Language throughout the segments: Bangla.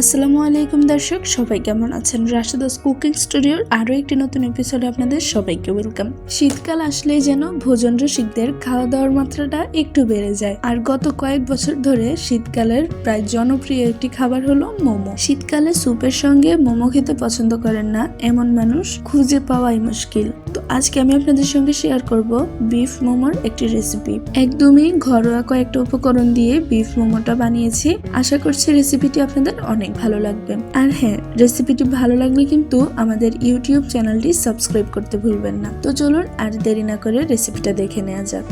আসসালামু আলাইকুম দর্শক, সবাই কেমন আছেন? রাশেদাস কুকিং স্টুডিওর আরও একটি নতুন এপিসোডে আপনাদের সবাইকে ওয়েলকাম শীতকাল আসলেই যেন ভোজন রসিকদের খাওয়া দাওয়ার মাত্রাটা একটু বেড়ে যায়। আর গত কয়েক বছর ধরে শীতকালের প্রায় জনপ্রিয় একটি খাবার হলো মোমো। শীতকালে স্যুপের সঙ্গে মোমো খেতে পছন্দ করেন না এমন মানুষ খুঁজে পাওয়াই মুশকিল। তো আজকে আমি আপনাদের সঙ্গে শেয়ার করব বিফ মোমোর একটি রেসিপি একদমই ঘরোয়া কয়েকটা উপকরণ দিয়ে বিফ মোমোটা বানিয়েছি। আশা করছি রেসিপিটি আপনাদের অনেক ভালো লাগবে। আর হ্যাঁ রেসিপিটি ভালো লাগলে কিন্তু আমাদের ইউটিউব চ্যানেলটি সাবস্ক্রাইব করতে ভুলবেন না। তো চলুন আর দেরি না করে রেসিপিটা দেখে নেওয়া যাক।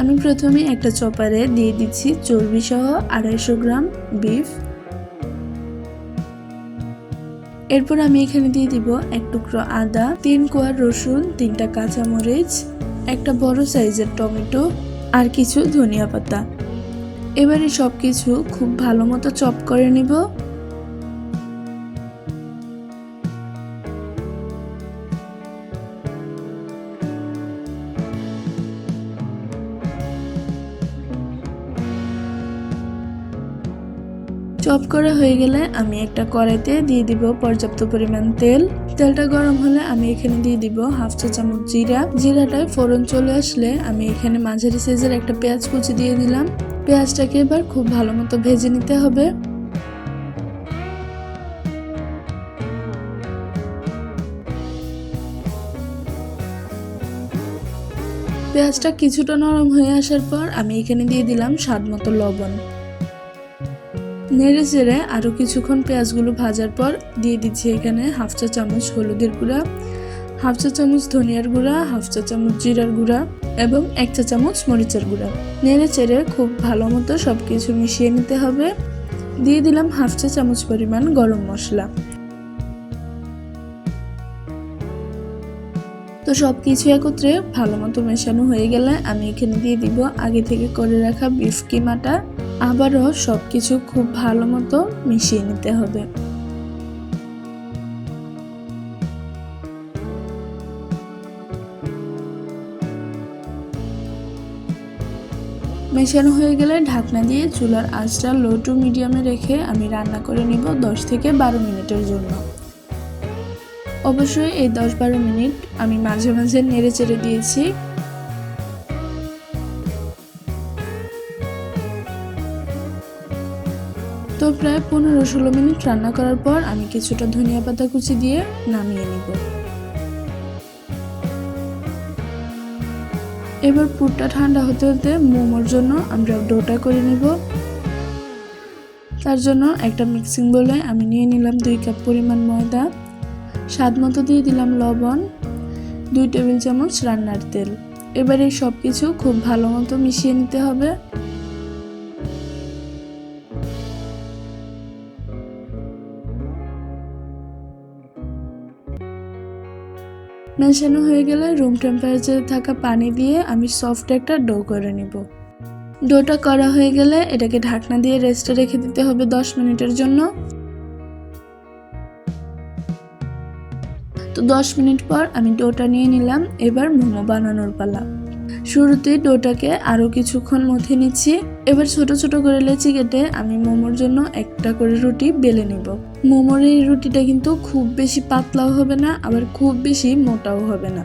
আমি প্রথমে একটা চপারে দিয়ে দিচ্ছি চর্বি সহ আড়াইশো গ্রাম বিফ এরপর আমি এখানে দিয়ে দিব এক টুকরো আদা, তিন কোয়ার রসুন, তিনটা কাঁচামরিচ, একটা বড় সাইজের টমেটো আর কিছু ধনিয়া পাতা। এবারে সব কিছু খুব ভালো মতো চপ করে নিব। চপ করা হয়ে গেলে আমি একটা কড়াইতে দিয়ে দিব পর্যাপ্ত পরিমাণ তেল। তেলটা গরম হলে আমি এখানে দিয়ে দিব হাফ চা চামচ জিরা। জিরাটায় ফোড়ন চলে আসলে আমি এখানে মাঝারি সাইজের একটা পেঁয়াজ কুচি দিয়ে দিলাম। পেঁয়াজটাকে এবার খুব ভালো মতো ভেজে নিতে হবে। পেঁয়াজটা কিছুটা নরম হয়ে আসার পর আমি এখানে দিয়ে দিলাম স্বাদ মতো লবণ। নেড়ে চেড়ে আরও কিছুক্ষণ পেঁয়াজগুলো ভাজার পর দিয়ে দিচ্ছি এখানে হাফ চা চামচ হলুদের গুঁড়া, হাফ চা চামচ ধনিয়ার গুঁড়া, হাফ চা চামচ জিরার গুঁড়া এবং এক চা চামচ মরিচের গুঁড়া। নেড়ে চেড়ে খুব ভালো মতো সব কিছু মিশিয়ে নিতে হবে। দিয়ে দিলাম হাফ চা চামচ পরিমাণ গরম মশলা। তো সব কিছু একত্রে ভালো মতো মেশানো হয়ে গেলে আমি এখানে দিয়ে দিব আগে থেকে করে রাখা বিফ কিমাটা আবারও সব কিছু খুব ভালো মতো মিশিয়ে নিতে হবে। মেশানো হয়ে গেলে ঢাকনা দিয়ে চুলার আঁচটা লো টু মিডিয়ামে রেখে আমি রান্না করে নিব দশ থেকে বারো মিনিটের জন্য। অবশ্যই এই দশ বারো মিনিট আমি মাঝে মাঝে নেড়ে চেড়ে দিয়েছি। তো প্রায় পনেরো ষোলো মিনিট রান্না করার পর আমি কিছুটা ধনিয়া পাতা কুচি দিয়ে নামিয়ে নিব। এবার পুরটা ঠান্ডা হতে হতে মোমোর জন্য আমরা ডোটা করে নিব। তার জন্য একটা মিক্সিং বলে আমি নিয়ে নিলাম দুই কাপ পরিমাণ ময়দা। স্বাদ মতো দিয়ে দিলাম লবণ, দুই টেবিল চামচ রান্নার তেল। এবার এই সব কিছু খুব ভালো মতো মিশিয়ে নিতে হবে। মেশানো হয়ে গেলে রুম টেম্পারেচারে থাকা পানি দিয়ে আমি সফট একটা ডো করে নিব। ডোটা করা হয়ে গেলে এটাকে ঢাকনা দিয়ে রেস্টে রেখে দিতে হবে দশ মিনিটের জন্য। তো দশ মিনিট পর আমি ডোটা নিয়ে নিলাম, এবার মোমো বানানোর পালা। শুরুতে ডোটাকে আরও কিছুক্ষণ মথে নিচ্ছি, এবার ছোট ছোট করে লেচি কেটে আমি মোমোর জন্য একটা করে রুটি বেলে নিব। মোমোর এই রুটিটা কিন্তু খুব বেশি পাতলাও হবে না, আবার খুব বেশি মোটাও হবে না।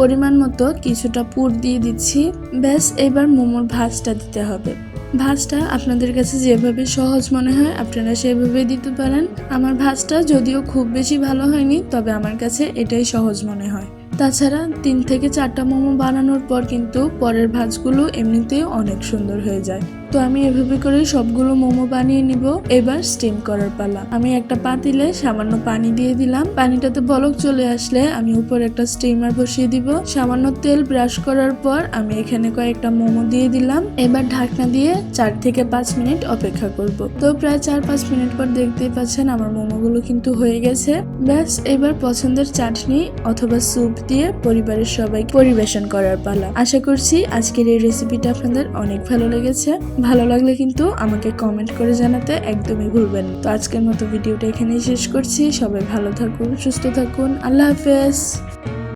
পরিমাণ মতো কিছুটা পুর দিয়ে দিচ্ছি। ব্যাস, এবার মোমোর ভাজটা দিতে হবে। ভাজটা আপনাদের কাছে যেভাবে সহজ মনে হয় আপনারা সেভাবে দিতে পারেন। আমার ভাজটা যদিও খুব বেশি ভালো হয়নি, তবে আমার কাছে এটাই সহজ মনে হয়। তাছাড়া তিন থেকে চারটা মোমো বানানোর পর কিন্তু পরের ভাজগুলো এমনিতেই অনেক সুন্দর হয়ে যায়। তো আমি এভাবে করে সবগুলো মোমো বানিয়ে নিব। এবার স্টিম করার পালা। আমি একটা পাতিলে সামান্য পানি দিয়ে দিলাম। পানিটাতে বলক চলে আসলে আমি উপরে একটা স্টিমার বসিয়ে দিব। সামান্য তেল ব্রাশ করার পর আমি এখানে কয়েকটা মোমো দিয়ে দিলাম। এবার ঢাকনা দিয়ে চার থেকে পাঁচ মিনিট অপেক্ষা করব। তো প্রায় চার পাঁচ মিনিট পর দেখতেই পাচ্ছেন আমার মোমোগুলো কিন্তু হয়ে গেছে। ব্যাস, এবার পছন্দের চাটনি অথবা স্যুপ দিয়ে পরিবারের সবাই পরিবেশন করার পালা। আশা করছি আজকের এই রেসিপিটা আপনাদের অনেক ভালো লেগেছে। ভালো লাগলে কিন্তু আমাকে কমেন্ট করে জানাতে একদমই ভুলবেন তো আজকের মতো ভিডিওটা এখানেই শেষ করছি। সবাই ভালো থাকুন, সুস্থ থাকুন। আল্লাহ হাফেজ।